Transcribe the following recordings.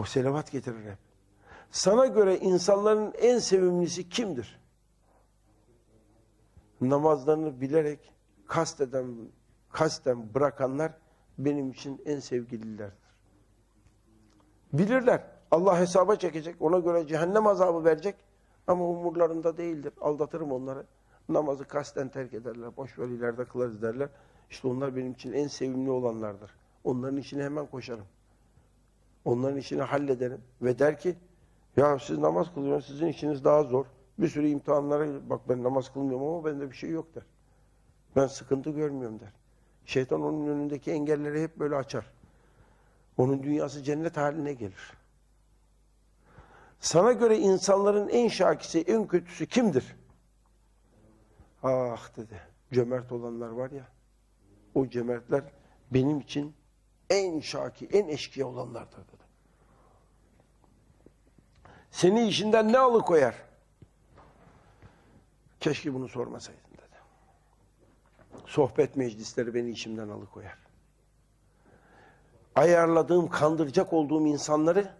O selavat getirir hep. Sana göre insanların en sevimlisi kimdir? Namazlarını bilerek kasteden, kasten bırakanlar benim için en sevgililerdir. Bilirler. Allah hesaba çekecek. Ona göre cehennem azabı verecek. Ama umurlarında değildir. Aldatırım onları. Namazı kasten terk ederler. Boş ver ileride kılarız derler. İşte onlar benim için en sevimli olanlardır. Onların işine hemen koşarım. Onların işini hallederim. Ve der ki ya siz namaz kılıyorsunuz. Sizin işiniz daha zor. Bir sürü imtihanlara bak ben namaz kılmıyorum ama bende bir şey yok der. Ben sıkıntı görmüyorum der. Şeytan onun önündeki engelleri hep böyle açar. Onun dünyası cennet haline gelir. Sana göre insanların en şakisi, en kötüsü kimdir? Ah dedi. Cömert olanlar var ya. O cömertler benim için en şaki, en eşkıya olanlardır dedi. Seni işinden ne alıkoyar? Keşke bunu sormasaydın dedi. Sohbet meclisleri beni işimden alıkoyar. Ayarladığım, kandıracak olduğum insanları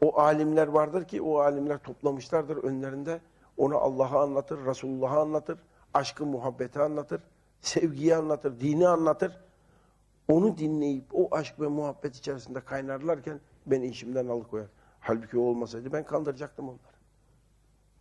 o alimler vardır ki o alimler toplamışlardır önlerinde. Onu Allah'a anlatır, Resulullah'a anlatır, aşkı muhabbeti anlatır, sevgiyi anlatır, dini anlatır. Onu dinleyip o aşk ve muhabbet içerisinde kaynarlarken beni işimden alıkoyar. Halbuki o olmasaydı ben kandıracaktım onları.